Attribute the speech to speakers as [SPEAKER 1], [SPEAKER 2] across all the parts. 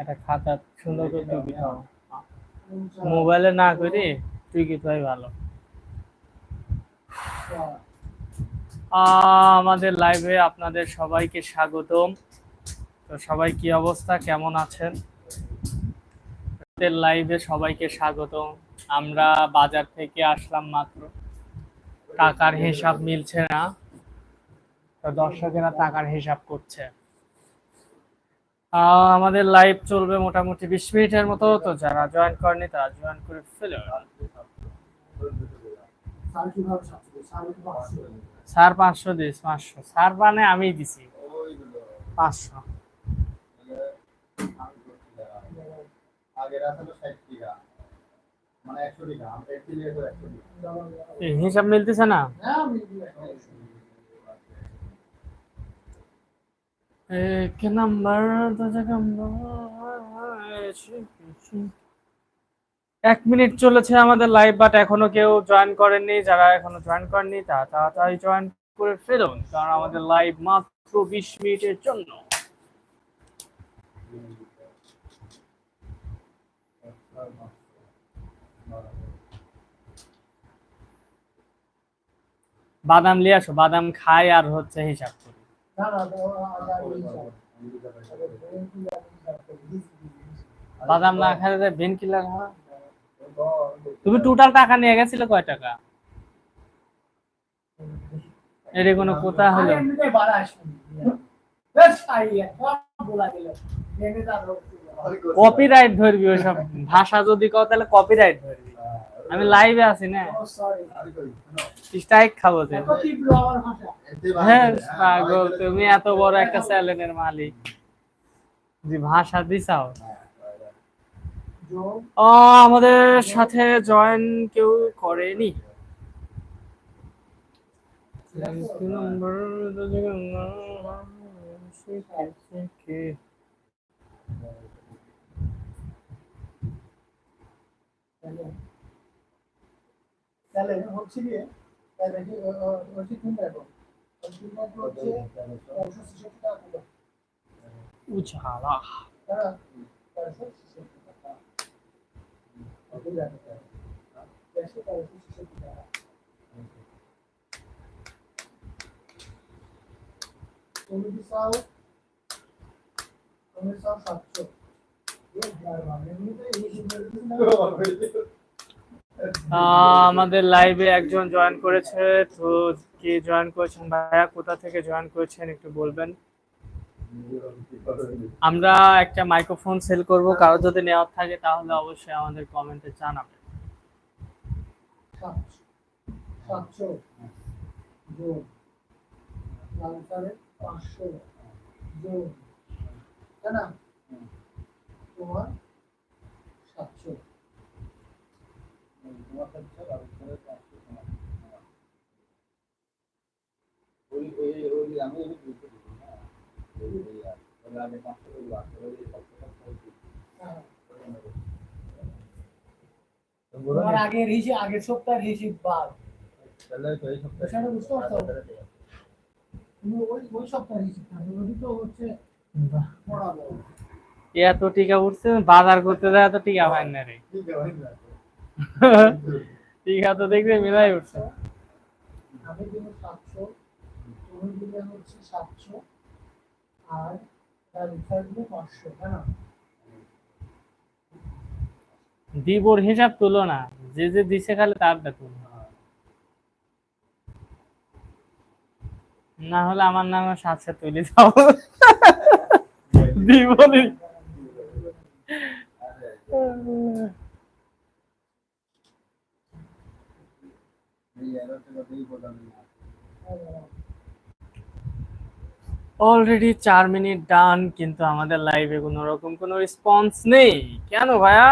[SPEAKER 1] একটা খাতা সুন্দর করে টুকি খাও মোবাইলে না করে টুকি খাই ভালো। আমাদের লাইভে আপনাদের সবাইকে স্বাগতম। তো সবাই কি অবস্থা? কেমন আছেন? লাইভে সবাইকে স্বাগতম। আমরা বাজার থেকে আসলাম মাত্র। টাকার হিসাব মিলছে না। তো দর্শকেরা টাকার হিসাব করছে। আমাদের লাইভ চলবে মোটামুটি বিশ মিনিটের মতো, তো যারা জয়েন করেনি তারা জয়েন করে ফেলে স্যার পাঁচশো দিস, পাঁচশো। স্যার মানে আমি দিছি। পাঁচশো।
[SPEAKER 2] আগের আছে তো ষাট টাকা মানে একশো টাকা আমরা একটি লিয়ে তো একশো টাকা
[SPEAKER 1] এই হিসাব মিলতেছে না এক নাম্বার এক মিনিট চলেছে আমাদের লাইভ বাট এখনও কেউ জয়েন করেননি যারা এখনও জয়েন করেননি তারা তাড়াতাড়ি জয়েন করে ফেলুন কারণ আমাদের লাইভ মাত্র বিশ মিনিটের জন্য বাদাম নিয়ে আসো বাদাম খাই আর হচ্ছে হিসাব বাদাম না খাইলে ভেন কিলার হয়। তুমি টোটাল টাকা নিয়ে গেছিলে কয় টাকা? এর কোনো কোথা হলো? কপিরাইট ধরবি ওইসব। ভাষা যদি কও তাহলে কপিরাইট ধরবি। আমি লাইভে আছি না স্ট্রাইক খাব হ্যাঁ পাগল তুমি এত বড় একটা চ্যানেলের মালিক জি ভাষা দিছাও ও আমাদের সাথে জয়েন কেউ করেনি নম্বর
[SPEAKER 3] তাহলে হচ্ছে গিয়ে তাহলে কি হচ্ছে তিন এখন তিন হচ্ছে একশো ছেষট্টি টাকা কিলো।
[SPEAKER 1] উছালা
[SPEAKER 3] তারা তেরোশো ছেষট্টি টাকা। দেড়শো তেরোশো ছেষট্টি টাকা। তুমি চাও? তুমি চাও সাতশো।
[SPEAKER 1] আহ, আমাদের লাইভে একজন জয়েন করেছে তো কে জয়েন করেছেন ভাইয়া কোথা থেকে জয়েন করেছেন একটু বলবেন আমরা একটা মাইক্রোফোন সেল করব কারও যদি নেওয়ার থাকে তাহলে অবশ্যই আমাদের কমেন্টে জানাবেন
[SPEAKER 3] তোমার সাতশো তোমার আগের হিসেব আগের সপ্তাহের হিসেব বাদ।
[SPEAKER 2] তাহলে তো এই সপ্তাহে
[SPEAKER 3] বুঝতে পারছ? ওই ওই সপ্তাহের হিসেব তো হচ্ছে
[SPEAKER 1] এত টিকা উঠছে বাজার করতে যায় এত টিকা পাই না রে।
[SPEAKER 2] না।
[SPEAKER 1] টিকা তো দেখবে মিলাই উঠছে।
[SPEAKER 3] আমি দিলে সাতশো তুমি দিলে হচ্ছে সাতশো আর তার পাঁচশো তাই
[SPEAKER 1] দিবর হিসাব তুলো না যে যে দিছে খালি তারটা তুলো না হলে আমার নামে সাতশো তুলে দাও। দিবনি
[SPEAKER 2] এই এর থেকে এই বললাম
[SPEAKER 1] অলরেডি চার মিনিট ডান কিন্তু আমাদের লাইভে কোনো রকম কোনো রেসপন্স নেই। কেন ভাইয়া?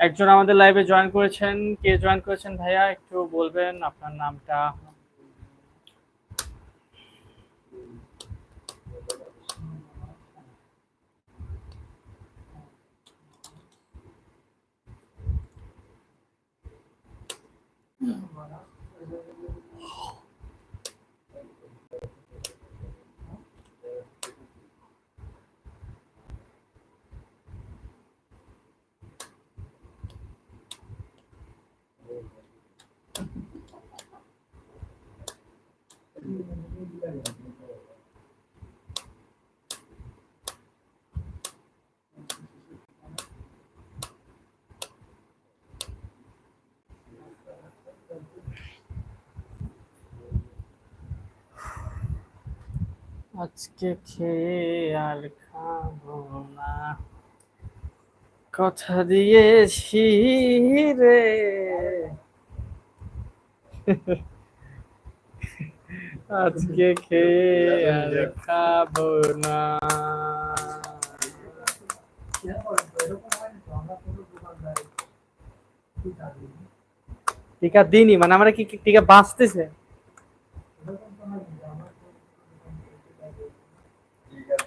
[SPEAKER 1] একজন আমাদের লাইভে জয়েন করেছেন। কে জয়েন করেছেন ভাইয়া? একটু বলবেন আপনার নামটা। আজকে খেয়ে আর খাব না। কথা দিয়েছি রে। আজকে খেয়ে আর খাব না। টিকা দিনই মানে আমরা কি- টিকা বাঁচতেছে?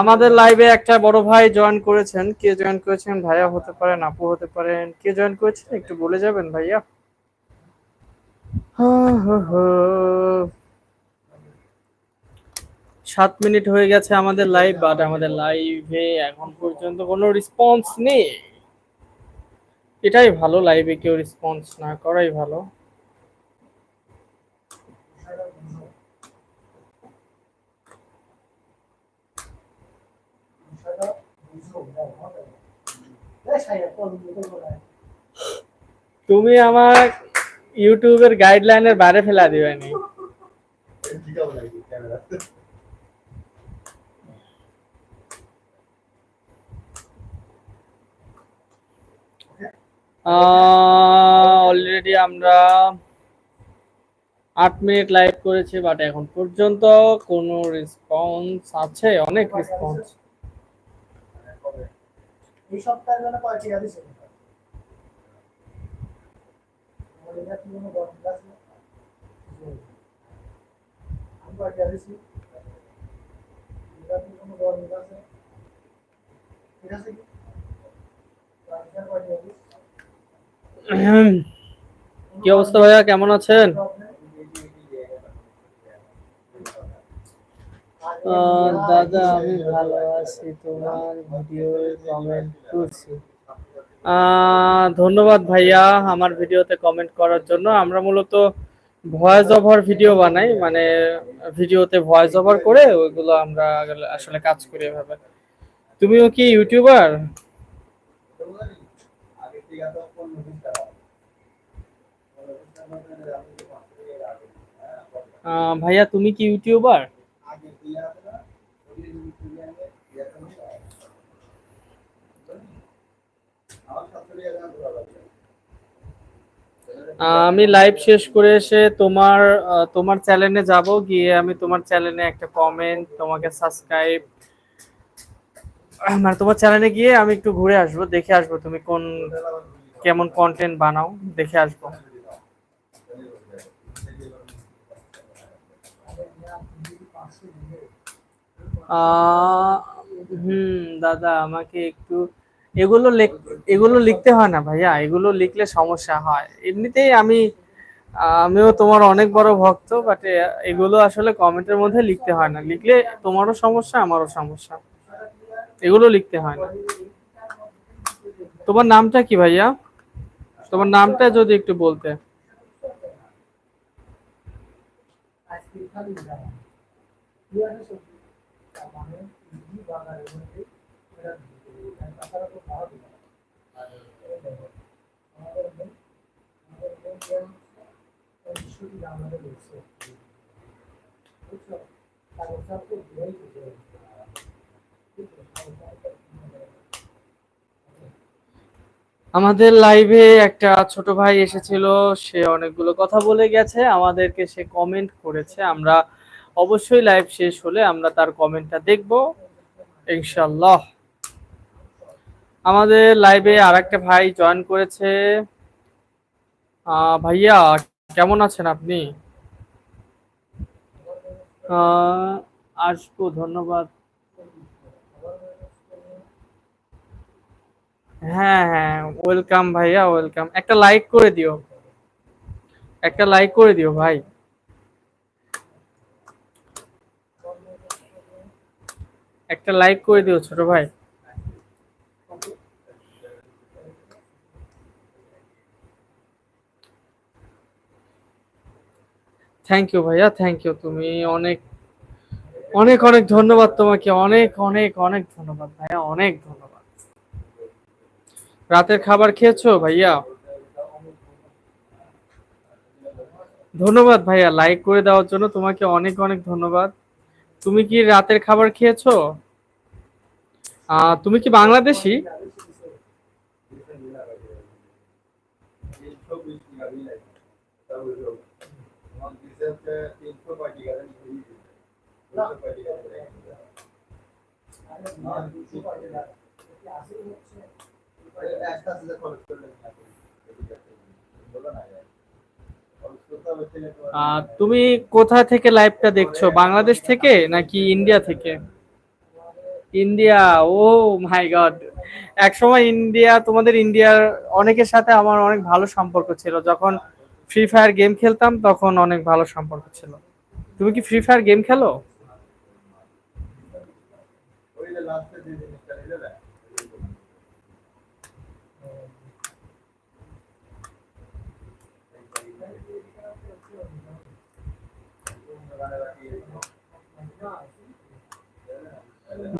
[SPEAKER 1] আমাদের লাইভে একটা বড় ভাই জয়েন করেছেন। কে জয়েন করেছেন? ভাইয়া হতে পারেন, আপু হতে পারেন। কে জয়েন করেছেন? একটু বলে যাবেন ভাইয়া। সাত মিনিট হয়ে গেছে আমাদের লাইভ বাট আমাদের লাইভে এখন পর্যন্ত কোনো রেসপন্স নেই। এটাই ভালো লাইভে কেউ রেসপন্স না করাই ভালো। তুমি আমার ইউটিউবের গাইডলাইনের বাইরে ফেলা দিবেনি অলরেডি আমরা আট মিনিট লাইভ করেছি বাট এখন পর্যন্ত কোনো রেসপন্স আছে? অনেক রেসপন্স
[SPEAKER 3] এই সপ্তাহের জন্য কয় টাকা দিছে? আমার এটা কি কোনো গল্প আছে? আমি কয় টাকা দিছি? কোনো গল্প আছে? কি
[SPEAKER 1] অবস্থা ভাইয়া কেমন আছেন দাদা, আমি ভালো আছি। তোমার ভিডিও কমেন্ট করছি। ধন্যবাদ ভাইয়া আমার ভিডিওতে কমেন্ট করার জন্য। আমরা মূলত ভয়েস ওভার ভিডিও বানাই মানে ভিডিওতে ভয়েস ওভার করে ওইগুলো আমরা আসলে কাজ করি এভাবে। তুমিও কি ইউটিউবার ভাইয়া, তুমি কি ইউটিউবার
[SPEAKER 2] আগে দিয়ে আছে না ওই মুভি আগে দিয়ে তো আমার সাথে জানা ভালো লাগে
[SPEAKER 1] আহ, আমি লাইভ শেষ করে এসে তোমার তোমার চ্যানেলে যাব। গিয়ে আমি তোমার চ্যানেলে একটা কমেন্ট তোমাকে সাবস্ক্রাইব মানে তোমার চ্যানেলে গিয়ে আমি একটু ঘুরে আসব, দেখে আসব তুমি কোন, কেমন কন্টেন্ট বানাও, দেখে আসব। হুম, দাদা আমাকে একটু এগুলো এগুলো লিখতে হয় না ভাইয়া, এগুলো লিখলে সমস্যা হয়। এমনিতেই আমি, আমিও তোমার অনেক বড় ভক্ত বাট এগুলো আসলে কমেন্টের মধ্যে লিখতে হয় না। লিখলে তোমারও সমস্যা, আমারও সমস্যা। এগুলো লিখতে হয় না। তোমার নামটা কি ভাইয়া? তোমার নামটা যদি একটু বলতে।
[SPEAKER 3] আজকে আমাদের
[SPEAKER 1] লাইভে একটা ছোট ভাই এসেছিল, সে অনেকগুলো কথা বলে গেছে, আমাদেরকে সে কমেন্ট করেছে। আমরা অবশ্যই লাইভ শেষ হলে আমরা তার কমেন্টটা দেখব। ইনশাল্লাহ আমাদের লাইভে আর একটা ভাই জয়েন করেছে। ভাইয়া, কেমন আছেন আপনি? আসব, ধন্যবাদ। হ্যাঁ হ্যাঁ ওয়েলকাম ভাইয়া ওয়েলকাম একটা লাইক করে দিও। একটা লাইক করে দিও ভাই। একটা লাইক করে দিও ছোট ভাই। থ্যাংক ইউ ভাইয়া থ্যাংক ইউ তুমি অনেক অনেক অনেক ধন্যবাদ তোমাকে, অনেক অনেক অনেক ধন্যবাদ, ভাইয়া, অনেক ধন্যবাদ। রাতের খাবার খেয়েছো, ভাইয়া? ধন্যবাদ, ভাইয়া লাইক করে দেওয়ার জন্য তোমাকে অনেক অনেক ধন্যবাদ। তুমি কি রাতের খাবার খেয়েছো? তুমি কি বাংলাদেশি
[SPEAKER 2] তিনশো বিশ টাকা বিল আছে তারপরে আমার দিছে হচ্ছে তিনশো কয় টাকা জানি ঘুরিয়ে দিছে তিনশো কয় টাকা করে
[SPEAKER 3] আরে না দুশো পার্টি না আসলে হচ্ছে
[SPEAKER 2] একটা আছে খরচ করলে না বলো না খরচ করতে হবে ছেলে
[SPEAKER 1] আহ, তুমি কোথা থেকে লাইভটা দেখছ? বাংলাদেশ থেকে নাকি ইন্ডিয়া থেকে? ইন্ডিয়া ও মাই গড এক সময় ইন্ডিয়া তোমাদের ইন্ডিয়ার অনেকের সাথে আমার অনেক ভালো সম্পর্ক ছিল। যখন ফ্রি ফায়ার গেম খেলতাম, তখন অনেক ভালো সম্পর্ক ছিল। তুমি কি ফ্রি ফায়ার গেম খেলো?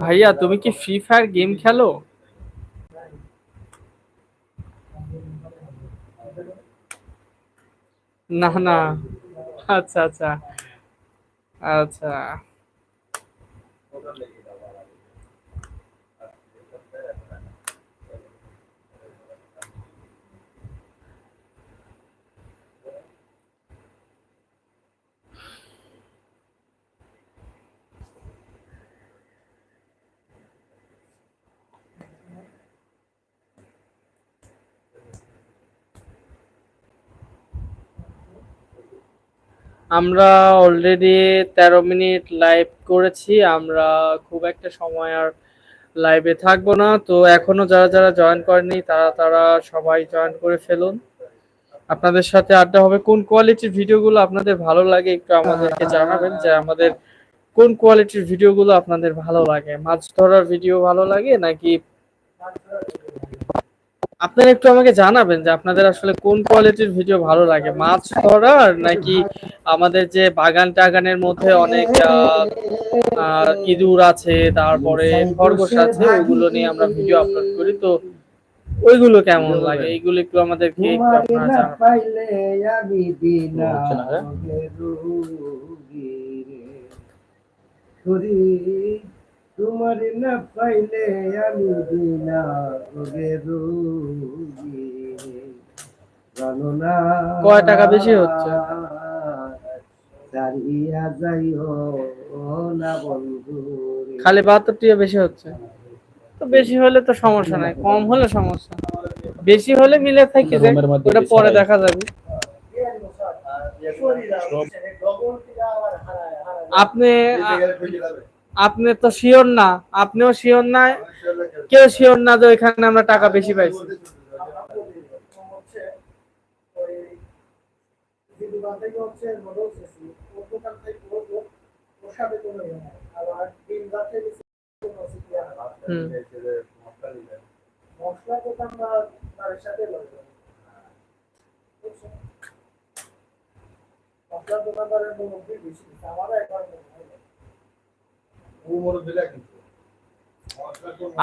[SPEAKER 1] ভাইয়া, তুমি কি ফ্রি ফায়ার গেম খেলো? না না। আচ্ছা আচ্ছা। আচ্ছা। আমরা অলরেডি তেরো মিনিট লাইভ করেছি, আমরা খুব একটা সময় আর লাইভে থাকব না। তো এখনও যারা যারা জয়েন করেনি, তারা তারা সবাই জয়েন করে ফেলুন। আপনাদের সাথে আড্ডা হবে, কোন কোয়ালিটির ভিডিওগুলো আপনাদের ভালো লাগে একটু আমাদেরকে জানাবেন, যে আমাদের কোন কোয়ালিটির ভিডিওগুলো আপনাদের ভালো লাগে। মাছ ধরার ভিডিও ভালো লাগে নাকি আপনারা একটু আমাকে জানাবেন যে আপনাদের আসলে কোন কোয়ালিটির ভিডিও ভালো লাগে? মাছ ধরার নাকি আমাদের যে বাগান টাগানের মধ্যে অনেক ইঁদুর আছে তারপরে খরগোশ আছে ওগুলো নিয়ে আমরা ভিডিও আপলোড করি। তো ওইগুলো কেমন লাগে? এইগুলো একটু আমাদেরকে
[SPEAKER 4] তোমার
[SPEAKER 1] আপনারা জানাবেন।
[SPEAKER 4] তোমার না পাইলে আমি দিনা ওরে রোগী।
[SPEAKER 1] কয় টাকা বেশি হচ্ছে?
[SPEAKER 4] যাইও না বন্ধু
[SPEAKER 1] খালি বাহাত্তর টিয়া বেশি হচ্ছে? তো বেশি হলে তো সমস্যা নাই কম হলে সমস্যা। বেশি হলে মিলে থাকি যে ওটা পরে দেখা যাবে। আপনি আপনি তো শিওর না, আপনিও শিওর না, কেউ শিওর না যে ওইখানে আমরা টাকা বেশি পাইছি।
[SPEAKER 3] মশলা দোকানদারের বেশি, আমারও একবার।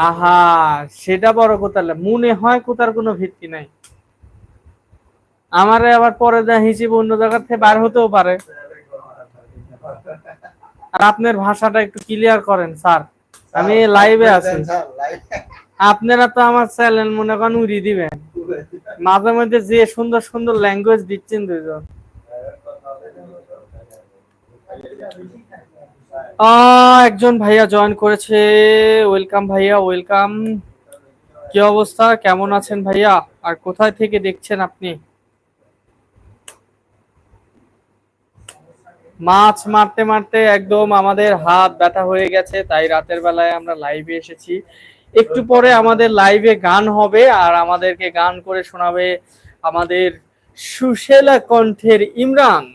[SPEAKER 1] আহা সেটা বড় কথা মনে হয় কোথার কোনো ভিত্তি নাই। আমারে আবার পরে যা হিসেবে অন্য জায়গা থেকে বার হতেও পারে। আর আপনার ভাষাটা একটু ক্লিয়ার করেন স্যার। আমি লাইভে আছি। আপনারা তো আমার চ্যানেল মনে করেন উড়ি দিবেন। মাঝে মধ্যে যে সুন্দর সুন্দর ল্যাঙ্গুয়েজ দিচ্ছেন দুজন একজন ভাইয়া জয়েন করেছে। ওয়েলকাম ভাইয়া ওয়েলকাম কি অবস্থা? কেমন আছেন ভাইয়া? আর কোথায় থেকে দেখছেন আপনি? মাছ মারতে মারতে একদম আমাদের হাত ব্যথা হয়ে গেছে, তাই রাতের বেলায় আমরা লাইভে এসেছি। একটু পরে আমাদের লাইভে গান হবে, আর আমাদেরকে গান করে শোনাবে আমাদের সুশেলা কণ্ঠের ইমরান।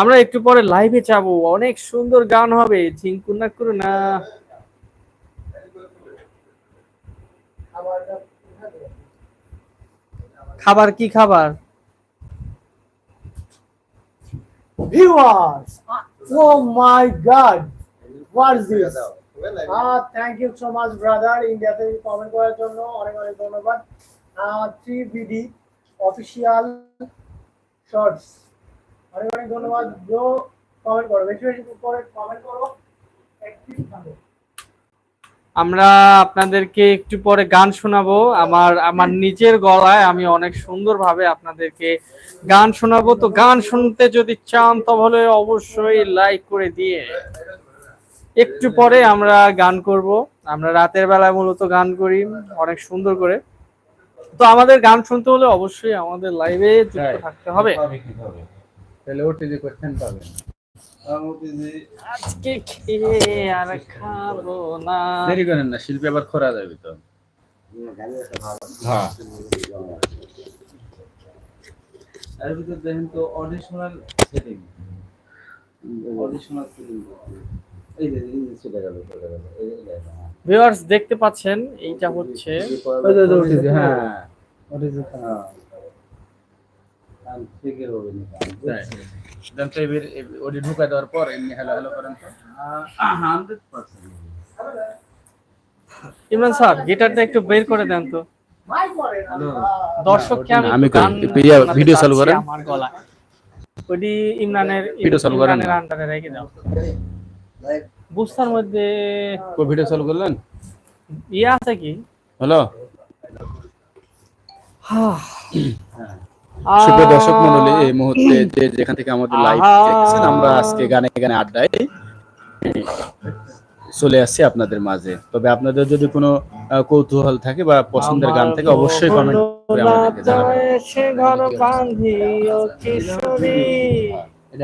[SPEAKER 1] আমরা একটু পরে লাইভে যাব। অনেক সুন্দর গান হবে। ঝিঙ্কুর না করু না। খাবার কি খাবার?
[SPEAKER 3] Viewers! oh my god! What is this? Ah, thank you so much, brother. ইন্ডিয়াতে কমেন্ট করার জন্য অনেক অনেক ধন্যবাদ। থ্রি বিডি অফিসিয়াল শর্টস অনেক অনেক ধন্যবাদ। ব্রো কমেন্ট করো। বেশি বেশি করে কমেন্ট করো। অ্যাক্টিভ থাকো
[SPEAKER 1] আমরা আপনাদেরকে একটু পরে গান শোনাবো। আমার আমার নিজের গলায় আমি অনেক সুন্দরভাবে আপনাদেরকে গান শোনাবো। তো গান শুনতে যদি চান তাহলে অবশ্যই লাইক করে দিয়ে একটু পরে আমরা গান করব। আমরা রাতের বেলায় মূলত গান করি অনেক সুন্দর করে। তো আমাদের গান শুনতে হলে অবশ্যই আমাদের লাইভে যুক্ত থাকতে হবে।
[SPEAKER 5] তাহলে ওটিজি কোশ্চেন পাবেন।
[SPEAKER 1] আজকে খেয়ে আর খাব না।
[SPEAKER 5] দেরি করেন না শিল্পী আবার খরা যাবে তো। হ্যাঁ। এর ভিতর দেখেন তো অডিশনাল সেটিং অডিশনাল সেটিং এই যে চলে গেল চলে গেল হ্যাঁ।
[SPEAKER 1] ভিউয়ার্স দেখতে পাচ্ছেন এইটা হচ্ছে।
[SPEAKER 5] ওই যে, ওই যে, ওটিজি, হ্যাঁ। হ্যাঁ ঢুকাই দেওয়ার পর এমনি হ্যালো হ্যালো করেন তো। হান্ড্রেড পার্সেন্ট
[SPEAKER 1] ইমরান স্যার গিটারটা একটু বের করে দেন তো। দর্শককে আমি। গান
[SPEAKER 5] ভিডিও চালু করেন।
[SPEAKER 1] আমার গলা ইমরানের
[SPEAKER 5] ভিডিও চালু করেন।
[SPEAKER 1] আন্ডারে রেখে দাও। বুস্তার মধ্যে
[SPEAKER 5] কো ভিডিও চালু করলেন?
[SPEAKER 1] ইয়ে আছে কি?
[SPEAKER 5] হ্যালো?
[SPEAKER 1] আহ,
[SPEAKER 5] সুপ্রিয় দর্শক মন্ডলী এই মুহূর্তে যে যেখান থেকে আমাদের লাইভ দেখছেন আমরা আজকে গানে গানে আড্ডায় চলে আসছি আপনাদের মাঝে। তবে আপনাদের যদি কোনো কৌতূহল থাকে বা পছন্দের গান থাকে অবশ্যই কমেন্ট করে আমাদেরকে জানাবেন।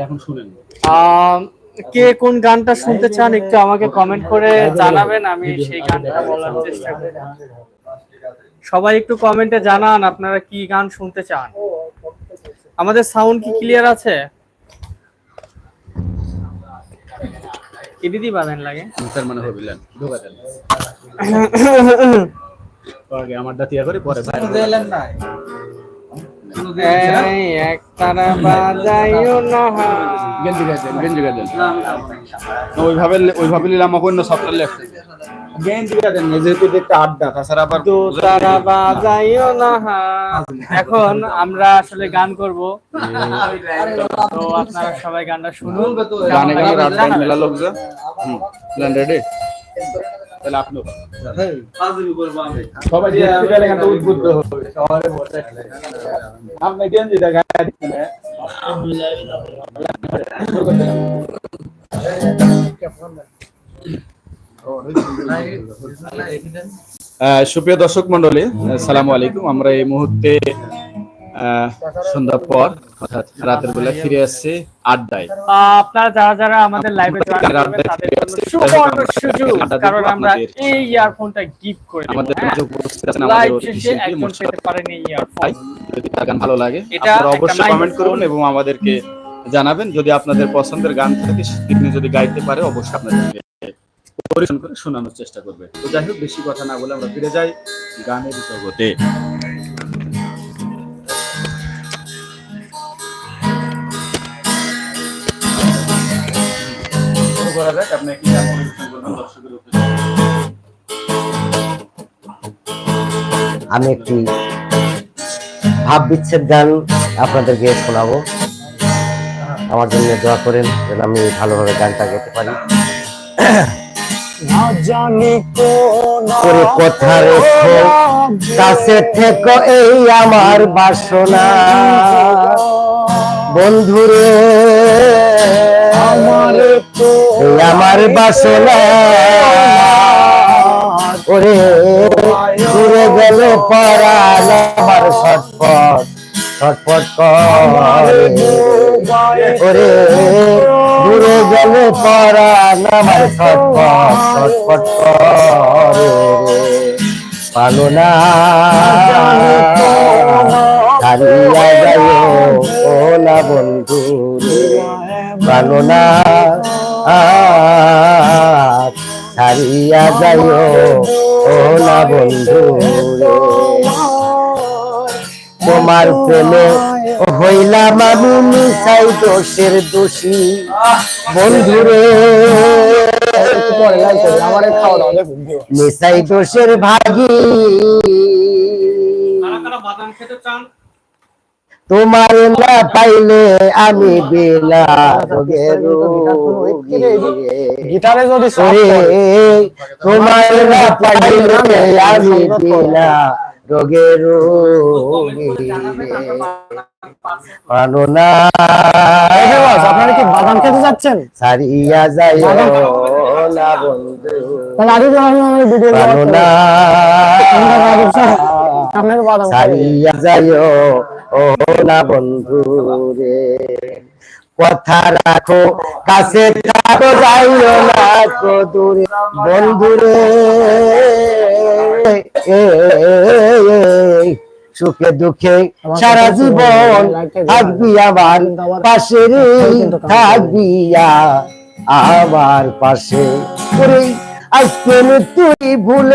[SPEAKER 5] এখন শুনেন।
[SPEAKER 1] কে কোন গানটা শুনতে চান একটু আমাকে কমেন্ট করে জানাবেন আমি সেই গানটা বলার চেষ্টা করব সবাই একটু কমেন্টে জানান আপনারা কি গান শুনতে চান। আমাদের সাউন্ড কি ক্লিয়ার আছে? কি দিদি পাবেন লাগে।
[SPEAKER 5] তার মানে হবিলেন ঢোকা দেন। আগে আমার দাতিয়া করে পরে বাইরে
[SPEAKER 1] এই এক তারা বাজাইও না।
[SPEAKER 5] গেঞ্জি গাছেন গেঞ্জি গাছেন ওইভাবে ওইভাবে নিলাম অন্য সফটওয়্যার লেখতে যেহেতু দেখতে আড্ডা তাছাড়া আবার
[SPEAKER 1] তো তারা বাজাইও না। এখন আমরা আসলে গান করব। তো আপনারা সবাই গানটা শুনুন।
[SPEAKER 5] গানে গানে রাত গান মেলা লোক যা হুম রেডি তাহলে আপনি সবাই গেলে গানটা উদ্বুদ্ধ হবে শহরে বসে আপনি গেঞ্জিটা গায়ে দিচ্ছেন আহ, সুপ্রিয় দর্শক মন্ডলী সালাম আলাইকুম। আমরা এই মুহূর্তে সন্ধ্যার পর অর্থাৎ রাতের বেলা ফিরে আসছি আড্ডায়।
[SPEAKER 1] আপনারা যারা যারা আমাদের লাইভে জয়েন করবেন তাদের জন্য সুবর্ণ সুযোগ কারণ আমরা এই ইয়ারফোনটা গিফট করে
[SPEAKER 5] আমাদের
[SPEAKER 1] হ্যাঁ?
[SPEAKER 5] উপস্থিত আছেন আমাদের
[SPEAKER 1] লাইভ
[SPEAKER 5] অতিথি
[SPEAKER 1] শেষে
[SPEAKER 5] শিল্পী
[SPEAKER 1] একজন
[SPEAKER 5] মোশাররফ
[SPEAKER 1] পেতে পারেন এই ইয়ারফোন
[SPEAKER 5] যদি গান ভালো লাগে আপনারা অবশ্যই কমেন্ট করুন এবং আমাদেরকে জানাবেন। যদি আপনাদের পছন্দের গান থাকে যদি গাইতে পারে অবশ্যই আপনাদেরকে পরিবেশন করে শোনানোর চেষ্টা করবে। তো যাই হোক, বেশি কথা না বলে আমরা ফিরে যাই গানের জগতে। আপনি
[SPEAKER 4] আমি একটি ভাব বিচ্ছেদ গান
[SPEAKER 6] আপনাদেরকে শোনাবো। আমার জন্য দোয়া করেন যেন আমি ভালোভাবে গানটা গেতে পারি। করে কথা রেখো। কাছে থেকো এই আমার বাসনা। বন্ধুরে
[SPEAKER 3] আমার
[SPEAKER 6] আমার বাসনা। ওরে দূরে গেল পরাণ আমার ছটপট ছটপট করে। ওরে দূরে গেল পরাণ আমার না। হারিয়া না বন্ধু না। হারিয়া না বন্ধু তোমার প্রেমে হইলাম আমি মিশাই দোষের দোষী। বন্ধুরে মিশাই দোষের ভাগী। তোমার না পাইলে আমি বেলা।
[SPEAKER 3] গিটারে যদি
[SPEAKER 6] তোমার না পাইলে আমি বেলা রোগী। না
[SPEAKER 3] আপনারা কি বাদাম খেতে যাচ্ছেন?
[SPEAKER 6] সারিয়া যায় না বন্ধু।
[SPEAKER 3] তাহলে ভিডিও
[SPEAKER 6] না। সারিয়া যায় ও না বন্ধু রে কথা রাখো কাছে থাকো যাইও না কো দূরে। বন্ধু রে সুখে দুঃখে সারা জীবন থাকবি আমার পাশে রে থাকবি আমার পাশে। আজকে তুই ভুলে